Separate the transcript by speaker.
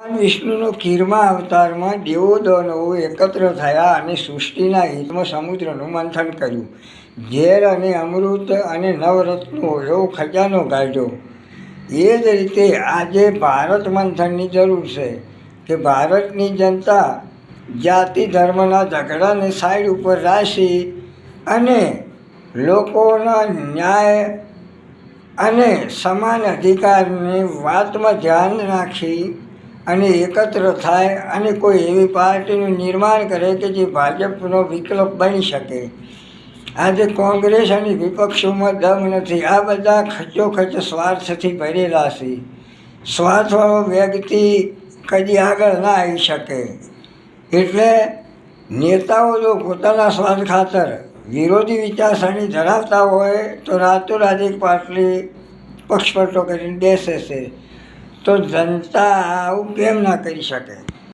Speaker 1: ભગવાન વિષ્ણુનો કીરમા અવતારમાં દેવો દનવો એકત્ર થયા અને સૃષ્ટિના હિતમાં સમુદ્રનું મંથન કર્યું. ઝેર અને અમૃત અને નવરત્નો એવો ખજાનો કાઢ્યો એ જ રીતે આજે ભારત મંથનની જરૂર છે કે ભારતની જનતા જાતિ ધર્મના ઝઘડાને સાઈડ ઉપર રાખી અને લોકોના ન્યાય અને સમાન અધિકારની વાતમાં ધ્યાન રાખી અને એકત્ર થાય અને કોઈ એવી પાર્ટીનું નિર્માણ કરે કે જે ભાજપનો વિકલ્પ બની શકે. આજે કોંગ્રેસ અને વિપક્ષોમાં દમ નથી. આ બધા ખચોખચ સ્વાર્થથી ભરેલા છે. સ્વાર્થવાળો વ્યક્તિ કદી આગળ ના આવી શકે. એટલે નેતાઓ જો પોતાના સ્વાર્થ ખાતર વિરોધી વિચારસરણી ધરાવતા હોય તો રાતોરાત એક પાટલી પક્ષપટો કરીને બેસે છે. તો જનતા આવું કેમ ના કરી શકે?